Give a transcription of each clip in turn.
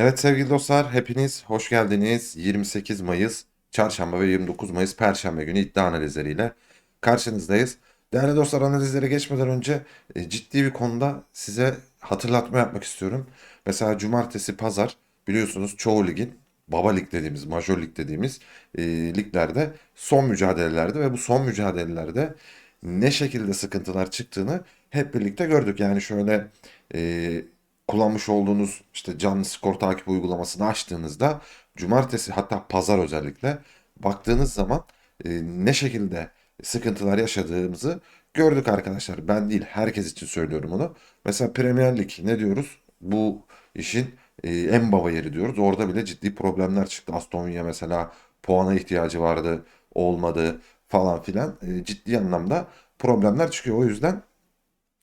Evet sevgili dostlar, hepiniz hoş geldiniz. 28 Mayıs Çarşamba ve 29 Mayıs Perşembe günü iddia analizleriyle karşınızdayız. Değerli dostlar analizlere geçmeden önce e, ciddi bir konuda size hatırlatma yapmak istiyorum. Mesela cumartesi, pazar biliyorsunuz çoğu ligin baba lig dediğimiz, major lig dediğimiz e, liglerde son mücadelelerde ve bu son mücadelelerde ne şekilde sıkıntılar çıktığını hep birlikte gördük. Yani şöyle e, kullanmış olduğunuz işte canlı skor takip uygulamasını açtığınızda cumartesi hatta pazar özellikle baktığınız zaman e, ne şekilde sıkıntılar yaşadığımızı gördük arkadaşlar. Ben değil herkes için söylüyorum onu. Mesela Premier Lig ne diyoruz? Bu işin e, en baba yeri diyoruz. Orada bile ciddi problemler çıktı. Aston Villa mesela puana ihtiyacı vardı, olmadı falan filan. E, ciddi anlamda problemler çıkıyor. O yüzden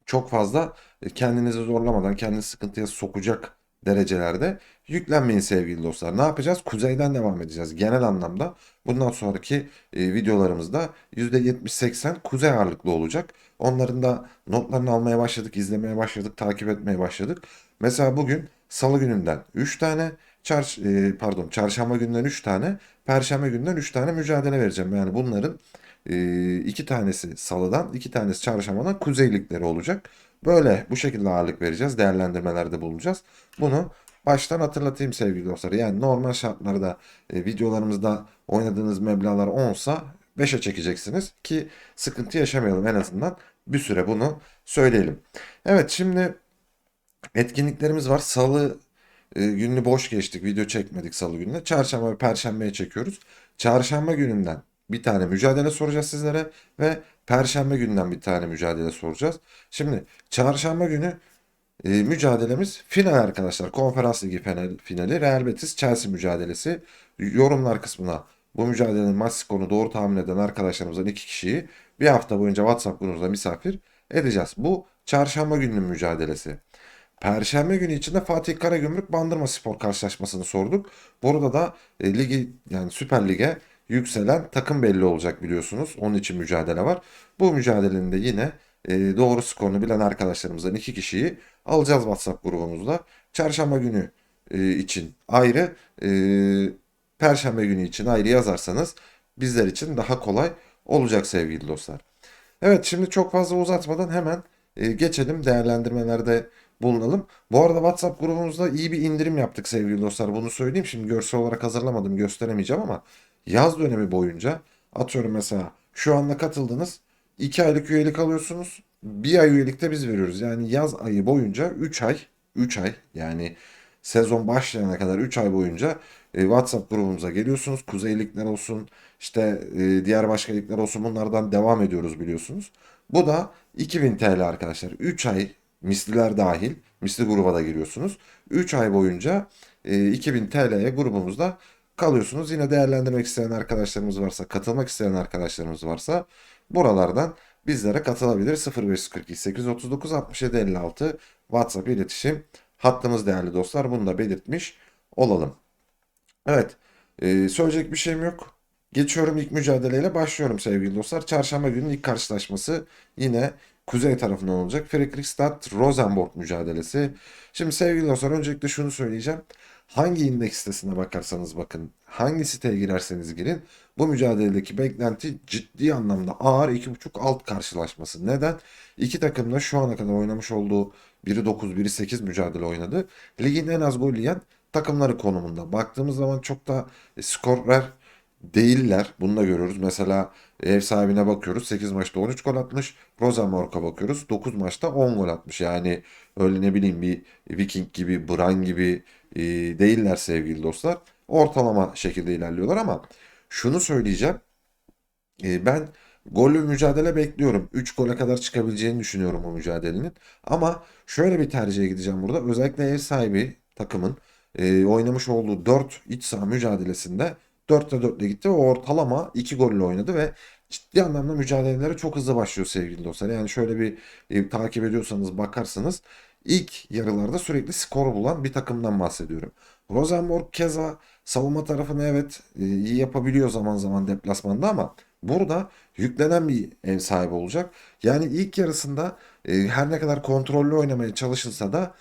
çok fazla e, kendinizi zorlamadan kendinizi sıkıntıya sokacak derecelerde yüklenmeyin sevgili dostlar. Ne yapacağız? Kuzeyden devam edeceğiz. Genel anlamda bundan sonraki e, videolarımızda %70-80 kuzey ağırlıklı olacak. Onların da notlarını almaya başladık, izlemeye başladık, takip etmeye başladık. Mesela bugün salı gününden 3 tane, çarş e, pardon çarşamba günden 3 tane, perşembe günden 3 tane mücadele vereceğim. Yani bunların e, iki tanesi salıdan, iki tanesi çarşambadan kuzeylikleri olacak. Böyle bu şekilde ağırlık vereceğiz. Değerlendirmelerde bulunacağız. Bunu baştan hatırlatayım sevgili dostlar. Yani normal şartlarda e, videolarımızda oynadığınız meblağlar 10 sa 5'e çekeceksiniz ki sıkıntı yaşamayalım en azından bir süre bunu söyleyelim. Evet şimdi etkinliklerimiz var. Salı e, gününü boş geçtik. Video çekmedik salı gününe. Çarşamba ve perşembeye çekiyoruz. Çarşamba gününden bir tane mücadele soracağız sizlere ve perşembe günden bir tane mücadele soracağız. Şimdi çarşamba günü e, mücadelemiz final arkadaşlar. Konferans Ligi final, finali Real Betis Chelsea mücadelesi. Yorumlar kısmına bu mücadelenin maç skorunu doğru tahmin eden arkadaşlarımızdan iki kişiyi bir hafta boyunca WhatsApp grubumuzda misafir edeceğiz. Bu çarşamba gününün mücadelesi. Perşembe günü içinde Fatih Karagümrük Bandırma Spor karşılaşmasını sorduk. Burada da e, ligi yani Süper Lig'e yükselen takım belli olacak biliyorsunuz. Onun için mücadele var. Bu mücadelenin de yine e, doğru skorunu bilen arkadaşlarımızdan iki kişiyi alacağız WhatsApp grubumuzda. Çarşamba günü e, için ayrı, e, Perşembe günü için ayrı yazarsanız bizler için daha kolay olacak sevgili dostlar. Evet şimdi çok fazla uzatmadan hemen e, geçelim değerlendirmelerde bulunalım. Bu arada WhatsApp grubumuzda iyi bir indirim yaptık sevgili dostlar. Bunu söyleyeyim. Şimdi görsel olarak hazırlamadım gösteremeyeceğim ama yaz dönemi boyunca atıyorum mesela şu anda katıldınız 2 aylık üyelik alıyorsunuz. Bir ay üyelikte biz veriyoruz. Yani yaz ayı boyunca 3 ay 3 ay yani sezon başlayana kadar 3 ay boyunca e, WhatsApp grubumuza geliyorsunuz. Kuzeylikler olsun işte e, diğer başka ligler olsun bunlardan devam ediyoruz biliyorsunuz. Bu da 2000 TL arkadaşlar. 3 ay misliler dahil misli gruba da giriyorsunuz. 3 ay boyunca e, 2000 TL'ye grubumuzda kalıyorsunuz. Yine değerlendirmek isteyen arkadaşlarımız varsa, katılmak isteyen arkadaşlarımız varsa buralardan bizlere katılabilir. 0542 839 67 56 WhatsApp iletişim hattımız değerli dostlar. Bunu da belirtmiş olalım. Evet, e, söyleyecek bir şeyim yok. Geçiyorum ilk mücadeleyle başlıyorum sevgili dostlar. Çarşamba günün ilk karşılaşması yine kuzey tarafından olacak. Fredrikstad Rosenborg mücadelesi. Şimdi sevgili dostlar öncelikle şunu söyleyeceğim. Hangi indeks sitesine bakarsanız bakın, hangi siteye girerseniz girin bu mücadeledeki beklenti ciddi anlamda ağır 2.5 alt karşılaşması. Neden? İki takım da şu ana kadar oynamış olduğu biri 9, biri 8 mücadele oynadı. Ligin en az gol yiyen takımları konumunda. Baktığımız zaman çok da skorer değiller. Bunu da görüyoruz. Mesela ev sahibine bakıyoruz. 8 maçta 13 gol atmış. Rosenborg'a bakıyoruz. 9 maçta 10 gol atmış. Yani öyle ne bileyim bir Viking gibi, Bran gibi e, değiller sevgili dostlar. Ortalama şekilde ilerliyorlar ama şunu söyleyeceğim. E, ben gollü mücadele bekliyorum. 3 gole kadar çıkabileceğini düşünüyorum bu mücadelenin. Ama şöyle bir tercihe gideceğim burada. Özellikle ev sahibi takımın e, oynamış olduğu 4 iç saha mücadelesinde 4'te 4'le gitti ve ortalama 2 golle oynadı ve ciddi anlamda mücadelelere çok hızlı başlıyor sevgili dostlar. Yani şöyle bir e, takip ediyorsanız bakarsınız ilk yarılarda sürekli skor bulan bir takımdan bahsediyorum. Rosenborg keza savunma tarafını evet e, iyi yapabiliyor zaman zaman deplasmanda ama burada yüklenen bir ev sahibi olacak. Yani ilk yarısında e, her ne kadar kontrollü oynamaya çalışılsa da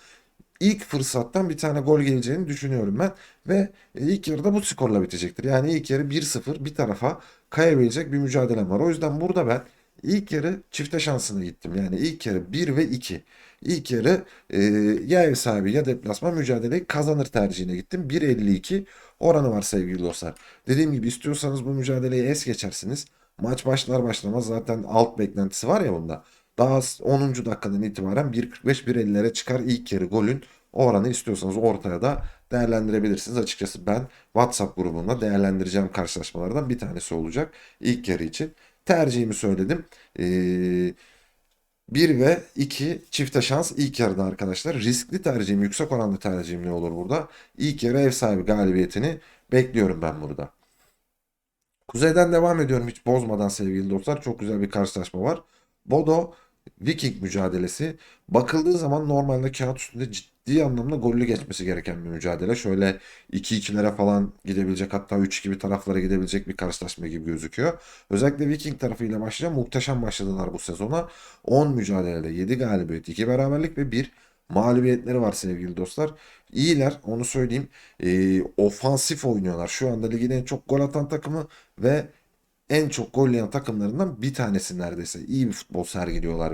ilk fırsattan bir tane gol geleceğini düşünüyorum ben. Ve e, ilk yarıda bu skorla bitecektir. Yani ilk yarı 1-0 bir tarafa kayabilecek bir mücadelem var. O yüzden burada ben ilk yarı çifte şansına gittim. Yani ilk yarı 1 ve 2. İlk yarı e, ya ev sahibi ya deplasman mücadeleyi kazanır tercihine gittim. 1.52 oranı var sevgili dostlar. Dediğim gibi istiyorsanız bu mücadeleyi es geçersiniz. Maç başlar başlamaz zaten alt beklentisi var ya bunda. Daha 10. dakikadan itibaren 1.45-1.50'lere çıkar ilk yarı golün oranı istiyorsanız ortaya da değerlendirebilirsiniz. Açıkçası ben WhatsApp grubunda değerlendireceğim karşılaşmalardan bir tanesi olacak ilk yarı için. Tercihimi söyledim. Ee, 1 ve 2 çifte şans ilk yarıda arkadaşlar. Riskli tercihim, yüksek oranlı tercihim ne olur burada? İlk yarı ev sahibi galibiyetini bekliyorum ben burada. Kuzeyden devam ediyorum hiç bozmadan sevgili dostlar. Çok güzel bir karşılaşma var. Bodo Viking mücadelesi. Bakıldığı zaman normalde kağıt üstünde ciddi anlamda gollü geçmesi gereken bir mücadele. Şöyle 2-2'lere falan gidebilecek hatta 3-2 bir taraflara gidebilecek bir karşılaşma gibi gözüküyor. Özellikle Viking tarafıyla başlayacağım. Muhteşem başladılar bu sezona. 10 mücadelede 7 galibiyet, 2 beraberlik ve 1 mağlubiyetleri var sevgili dostlar. İyiler onu söyleyeyim. Ee, ofansif oynuyorlar. Şu anda ligin en çok gol atan takımı ve en çok gol yiyen takımlarından bir tanesi neredeyse. İyi bir futbol sergiliyorlar.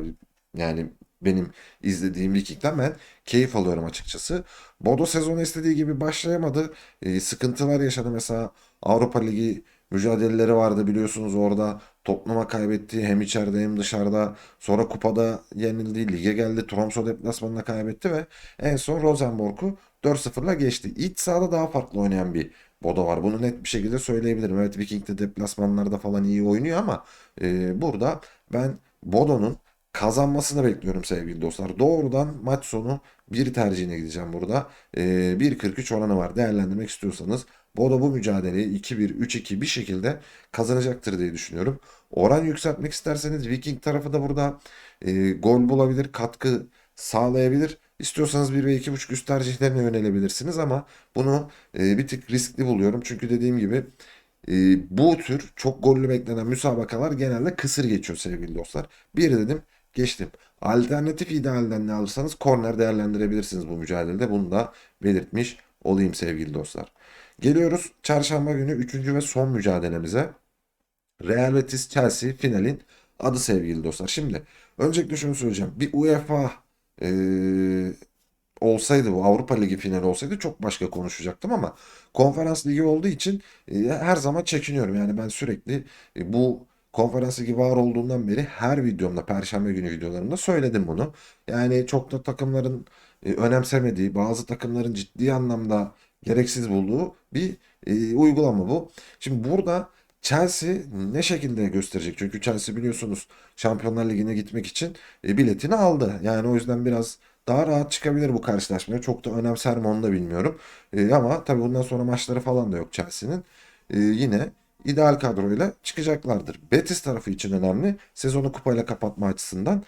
Yani benim izlediğim Viking'den ben keyif alıyorum açıkçası. Bodo sezonu istediği gibi başlayamadı. Ee, sıkıntılar yaşadı mesela Avrupa Ligi mücadeleleri vardı biliyorsunuz orada Tottenham'a kaybetti hem içeride hem dışarıda. Sonra kupada yenildi. Lige geldi. Tromsø deplasmanına kaybetti ve en son Rosenborg'u 4-0'la geçti. İç sahada daha farklı oynayan bir Bodo var. Bunu net bir şekilde söyleyebilirim. Evet Viking de deplasmanlarda falan iyi oynuyor ama e, burada ben Bodo'nun kazanmasını bekliyorum sevgili dostlar. Doğrudan maç sonu bir tercihine gideceğim burada. E, 1.43 oranı var. Değerlendirmek istiyorsanız Bodo bu mücadeleyi 2-1, 3-2 bir şekilde kazanacaktır diye düşünüyorum. Oran yükseltmek isterseniz Viking tarafı da burada e, gol bulabilir, katkı sağlayabilir. İstiyorsanız 1 ve 2.5 üst tercihlerine yönelebilirsiniz ama bunu e, bir tık riskli buluyorum. Çünkü dediğim gibi e, bu tür çok gollü beklenen müsabakalar genelde kısır geçiyor sevgili dostlar. Bir dedim geçtim. Alternatif idealden ne alırsanız korner değerlendirebilirsiniz bu mücadelede. Bunu da belirtmiş olayım sevgili dostlar. Geliyoruz çarşamba günü 3. ve son mücadelemize. Real Betis Chelsea finalin adı sevgili dostlar. Şimdi öncelikle şunu söyleyeceğim. Bir UEFA e, olsaydı bu Avrupa Ligi finali olsaydı çok başka konuşacaktım ama konferans ligi olduğu için e, her zaman çekiniyorum. Yani ben sürekli e, bu konferans ligi var olduğundan beri her videomda perşembe günü videolarımda söyledim bunu. Yani çok da takımların e, önemsemediği, bazı takımların ciddi anlamda gereksiz bulduğu bir e, uygulama bu. Şimdi burada Chelsea ne şekilde gösterecek? Çünkü Chelsea biliyorsunuz Şampiyonlar Ligi'ne gitmek için e, biletini aldı. Yani o yüzden biraz daha rahat çıkabilir bu karşılaşmaya. Çok da önemser mi onu da bilmiyorum. E, ama tabii bundan sonra maçları falan da yok Chelsea'nin. E, yine ideal kadroyla çıkacaklardır. Betis tarafı için önemli. Sezonu kupayla kapatma açısından.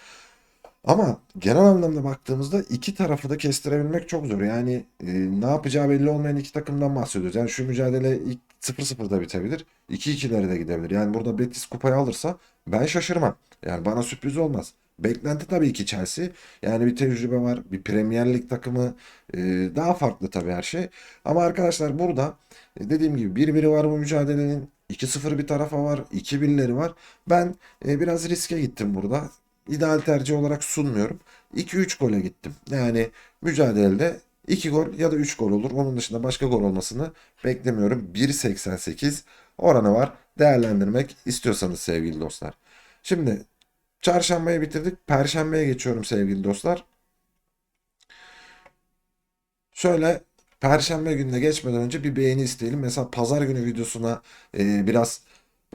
Ama genel anlamda baktığımızda iki tarafı da kestirebilmek çok zor. Yani e, ne yapacağı belli olmayan iki takımdan bahsediyoruz. Yani şu mücadele ilk 0-0'da bitebilir. 2-2'lere de gidebilir. Yani burada Betis kupayı alırsa ben şaşırmam. Yani bana sürpriz olmaz. Beklenti tabii ki Chelsea. Yani bir tecrübe var. Bir Premier Lig takımı. e, daha farklı tabii her şey. Ama arkadaşlar burada e, dediğim gibi 1-1'i var bu mücadelenin. 2-0 bir tarafa var. 2-1'leri var. Ben e, biraz riske gittim burada ideal tercih olarak sunmuyorum. 2-3 gole gittim. Yani mücadelede 2 gol ya da 3 gol olur. Onun dışında başka gol olmasını beklemiyorum. 1.88 oranı var. Değerlendirmek istiyorsanız sevgili dostlar. Şimdi çarşambayı bitirdik. Perşembeye geçiyorum sevgili dostlar. Şöyle Perşembe gününe geçmeden önce bir beğeni isteyelim. Mesela pazar günü videosuna e, biraz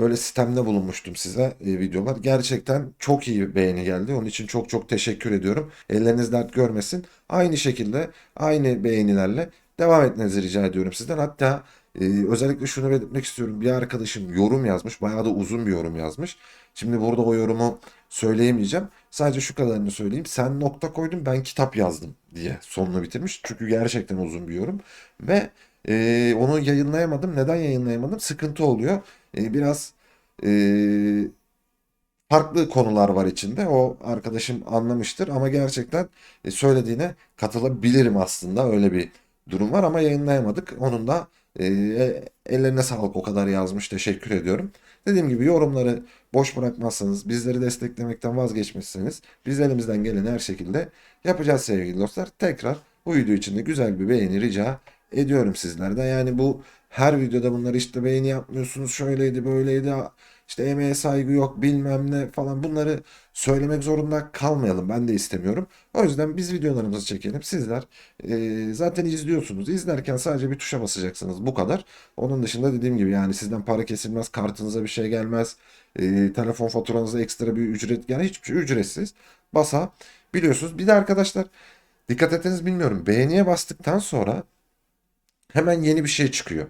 böyle sistemde bulunmuştum size e, videolar. Gerçekten çok iyi beğeni geldi. Onun için çok çok teşekkür ediyorum. Elleriniz dert görmesin. Aynı şekilde aynı beğenilerle devam etmenizi rica ediyorum sizden. Hatta e, özellikle şunu belirtmek istiyorum. Bir arkadaşım yorum yazmış. Bayağı da uzun bir yorum yazmış. Şimdi burada o yorumu söyleyemeyeceğim. Sadece şu kadarını söyleyeyim. Sen nokta koydun ben kitap yazdım diye sonunu bitirmiş. Çünkü gerçekten uzun bir yorum. Ve e, onu yayınlayamadım. Neden yayınlayamadım? Sıkıntı oluyor. E, biraz e, farklı konular var içinde. O arkadaşım anlamıştır ama gerçekten e, söylediğine katılabilirim aslında. Öyle bir durum var ama yayınlayamadık. Onun da e, ellerine sağlık o kadar yazmış. Teşekkür ediyorum. Dediğim gibi yorumları boş bırakmazsanız, bizleri desteklemekten vazgeçmezseniz biz elimizden gelen her şekilde yapacağız sevgili dostlar. Tekrar bu video için de güzel bir beğeni rica ediyorum sizlerden. Yani bu her videoda bunları işte beğeni yapmıyorsunuz, şöyleydi, böyleydi, işte emeğe saygı yok, bilmem ne falan bunları söylemek zorunda kalmayalım. Ben de istemiyorum. O yüzden biz videolarımızı çekelim. Sizler e, zaten izliyorsunuz. İzlerken sadece bir tuşa basacaksınız. Bu kadar. Onun dışında dediğim gibi yani sizden para kesilmez, kartınıza bir şey gelmez. E, telefon faturanıza ekstra bir ücret yani hiçbir şey ücretsiz. Basa biliyorsunuz. Bir de arkadaşlar dikkat ettiniz bilmiyorum. Beğeniye bastıktan sonra hemen yeni bir şey çıkıyor.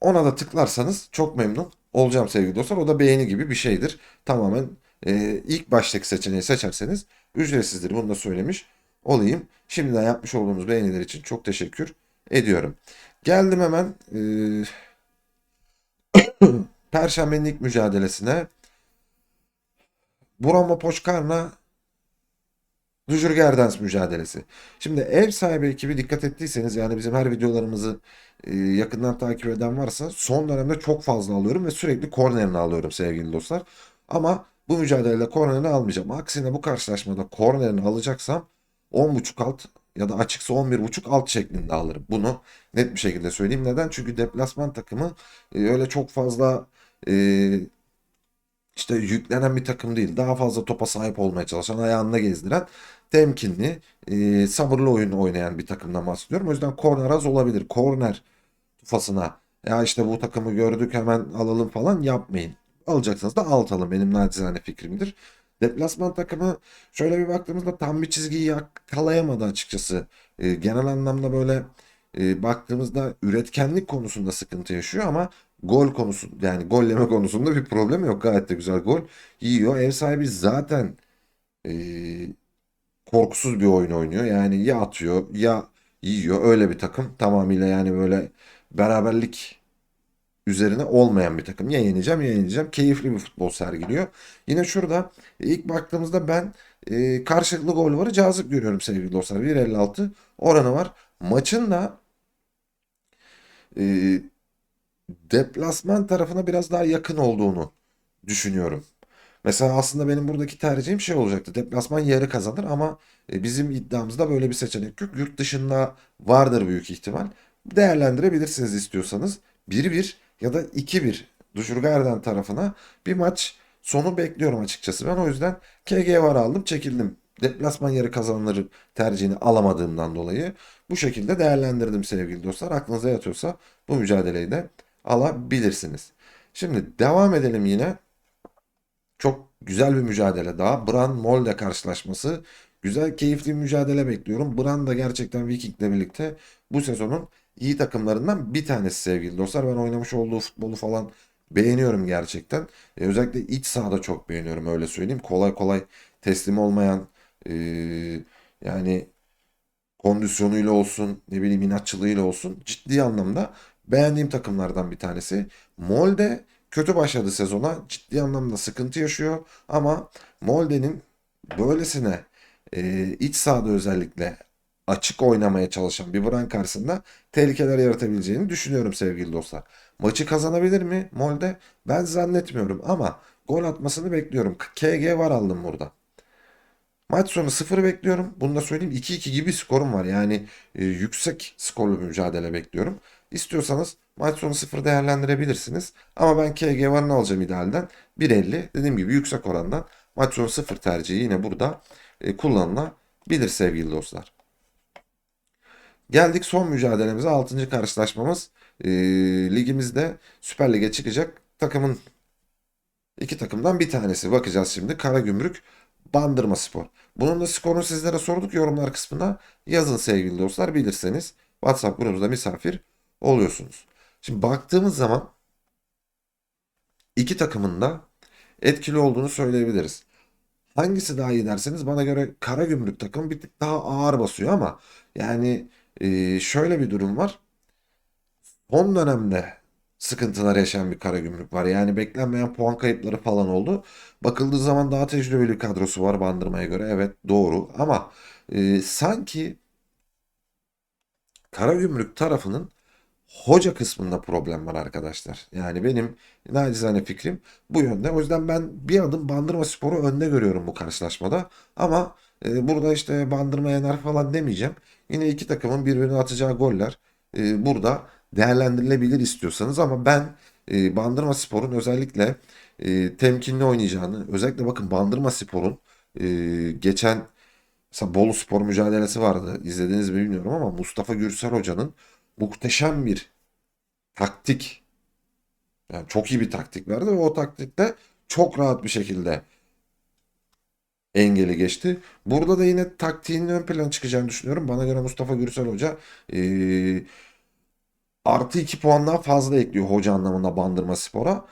Ona da tıklarsanız çok memnun olacağım sevgili dostlar. O da beğeni gibi bir şeydir. Tamamen e, ilk baştaki seçeneği seçerseniz ücretsizdir. Bunu da söylemiş olayım. Şimdiden yapmış olduğunuz beğeniler için çok teşekkür ediyorum. Geldim hemen e, Perşembenin ilk mücadelesine. Burama Poçkarna Gerdens mücadelesi. Şimdi ev sahibi ekibi dikkat ettiyseniz yani bizim her videolarımızı e, yakından takip eden varsa son dönemde çok fazla alıyorum ve sürekli kornerini alıyorum sevgili dostlar. Ama bu mücadelede kornerini almayacağım. Aksine bu karşılaşmada kornerini alacaksam 10.5 alt ya da açıksa 11.5 alt şeklinde alırım. Bunu net bir şekilde söyleyeyim. Neden? Çünkü deplasman takımı e, öyle çok fazla e, işte yüklenen bir takım değil. Daha fazla topa sahip olmaya çalışan, ayağında gezdiren, temkinli, e, sabırlı oyun oynayan bir takımdan bahsediyorum. O yüzden korner az olabilir. Korner tufasına ya işte bu takımı gördük hemen alalım falan yapmayın. Alacaksanız da alt alın benim nacizane fikrimdir. Deplasman takımı şöyle bir baktığımızda tam bir çizgiyi yakalayamadı açıkçası. E, genel anlamda böyle e, baktığımızda üretkenlik konusunda sıkıntı yaşıyor ama gol konusu yani golleme konusunda bir problem yok. Gayet de güzel gol yiyor. Ev sahibi zaten e, korkusuz bir oyun oynuyor. Yani ya atıyor ya yiyor. Öyle bir takım. Tamamıyla yani böyle beraberlik üzerine olmayan bir takım. Ya yeneceğim ya yeneceğim. Keyifli bir futbol sergiliyor. Yine şurada ilk baktığımızda ben e, karşılıklı gol varı cazip görüyorum sevgili dostlar. 1.56 oranı var. Maçın da e, deplasman tarafına biraz daha yakın olduğunu düşünüyorum. Mesela aslında benim buradaki tercihim şey olacaktı. Deplasman yarı kazanır ama e, bizim iddiamızda böyle bir seçenek yok. Yurt dışında vardır büyük ihtimal. Değerlendirebilirsiniz istiyorsanız. 1-1 ya da 2-1 Duşurgarden tarafına bir maç sonu bekliyorum açıkçası. Ben o yüzden KG var aldım çekildim. Deplasman yarı kazanları tercihini alamadığımdan dolayı bu şekilde değerlendirdim sevgili dostlar. Aklınıza yatıyorsa bu mücadeleyi de alabilirsiniz. Şimdi devam edelim yine. Çok güzel bir mücadele daha. Bran Molde karşılaşması. Güzel, keyifli bir mücadele bekliyorum. Bran da gerçekten Viking'le birlikte bu sezonun iyi takımlarından bir tanesi sevgili dostlar. Ben oynamış olduğu futbolu falan beğeniyorum gerçekten. E, özellikle iç sahada çok beğeniyorum öyle söyleyeyim. Kolay kolay teslim olmayan e, yani kondisyonuyla olsun ne bileyim inatçılığıyla olsun ciddi anlamda beğendiğim takımlardan bir tanesi. Molde kötü başladı sezona. Ciddi anlamda sıkıntı yaşıyor. Ama Molde'nin böylesine e, iç sahada özellikle açık oynamaya çalışan bir Bran karşısında tehlikeler yaratabileceğini düşünüyorum sevgili dostlar. Maçı kazanabilir mi Molde? Ben zannetmiyorum ama gol atmasını bekliyorum. KG var aldım burada. Maç sonu 0 bekliyorum. Bunu da söyleyeyim 2-2 gibi skorum var. Yani e, yüksek skorlu bir mücadele bekliyorum. İstiyorsanız maç sonu 0 değerlendirebilirsiniz. Ama ben KG varını alacağım idealden. 1.50 dediğim gibi yüksek orandan maç sonu 0 tercihi yine burada e, kullanılabilir sevgili dostlar. Geldik son mücadelemize 6. karşılaşmamız. E, ligimizde Süper Lig'e çıkacak takımın iki takımdan bir tanesi. Bakacağız şimdi. Karagümrük Bandırma Spor. Bunun da skorunu sizlere sorduk yorumlar kısmına. Yazın sevgili dostlar bilirseniz. WhatsApp grubumuzda misafir oluyorsunuz. Şimdi baktığımız zaman iki takımın da etkili olduğunu söyleyebiliriz. Hangisi daha iyi derseniz bana göre Karagümrük takım bir tık daha ağır basıyor ama yani e, şöyle bir durum var. Son dönemde sıkıntılar yaşayan bir Karagümrük var. Yani beklenmeyen puan kayıpları falan oldu. Bakıldığı zaman daha tecrübeli kadrosu var Bandırma'ya göre. Evet doğru ama e, sanki Karagümrük tarafının hoca kısmında problem var arkadaşlar. Yani benim nacizane fikrim bu yönde. O yüzden ben bir adım Bandırma Spor'u önde görüyorum bu karşılaşmada. Ama e, burada işte Bandırma yener falan demeyeceğim. Yine iki takımın birbirine atacağı goller e, burada değerlendirilebilir istiyorsanız. Ama ben e, Bandırma Spor'un özellikle e, temkinli oynayacağını, özellikle bakın Bandırma Spor'un e, geçen Mesela Bolu Spor mücadelesi vardı. İzlediniz mi bilmiyorum ama Mustafa Gürsel Hoca'nın muhteşem bir taktik yani çok iyi bir taktik verdi ve o taktikte çok rahat bir şekilde engeli geçti. Burada da yine taktiğinin ön plana çıkacağını düşünüyorum. Bana göre Mustafa Gürsel Hoca eee, artı 2 puandan fazla ekliyor hoca anlamında Bandırma Spor'a.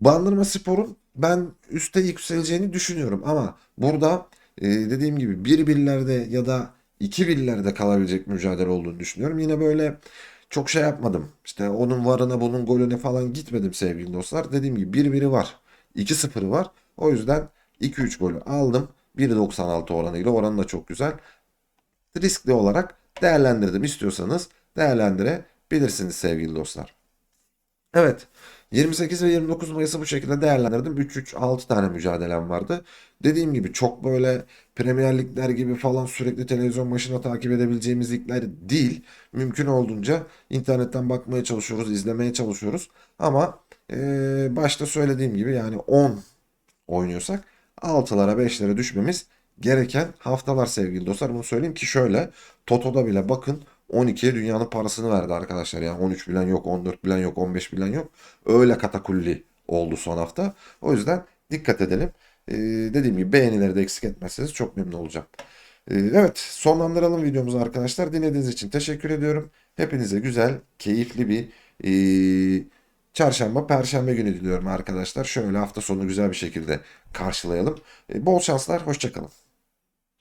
Bandırma Spor'un ben üste yükseleceğini düşünüyorum ama burada e, dediğim gibi bir birlerde ya da iki birlerde kalabilecek mücadele olduğunu düşünüyorum. Yine böyle çok şey yapmadım. İşte onun varına bunun golüne falan gitmedim sevgili dostlar. Dediğim gibi bir biri var. 2-0'ı var. O yüzden 2-3 golü aldım. 1.96 oranıyla oranı da çok güzel. Riskli olarak değerlendirdim. İstiyorsanız değerlendirebilirsiniz sevgili dostlar. Evet. 28 ve 29 Mayıs'ı bu şekilde değerlendirdim. 3-3-6 tane mücadelem vardı. Dediğim gibi çok böyle Premier Ligler gibi falan sürekli televizyon başına takip edebileceğimiz ligler değil. Mümkün olduğunca internetten bakmaya çalışıyoruz, izlemeye çalışıyoruz. Ama eee, başta söylediğim gibi yani 10 oynuyorsak 6'lara 5'lere düşmemiz gereken haftalar sevgili dostlar. Bunu söyleyeyim ki şöyle Toto'da bile bakın 12'ye dünyanın parasını verdi arkadaşlar. Yani 13 bilen yok, 14 bilen yok, 15 bilen yok. Öyle katakulli oldu son hafta. O yüzden dikkat edelim. Ee, dediğim gibi beğenileri de eksik etmezseniz çok memnun olacağım. Ee, evet sonlandıralım videomuzu arkadaşlar. Dinlediğiniz için teşekkür ediyorum. Hepinize güzel, keyifli bir ee, çarşamba, perşembe günü diliyorum arkadaşlar. Şöyle hafta sonu güzel bir şekilde karşılayalım. Ee, bol şanslar, hoşçakalın.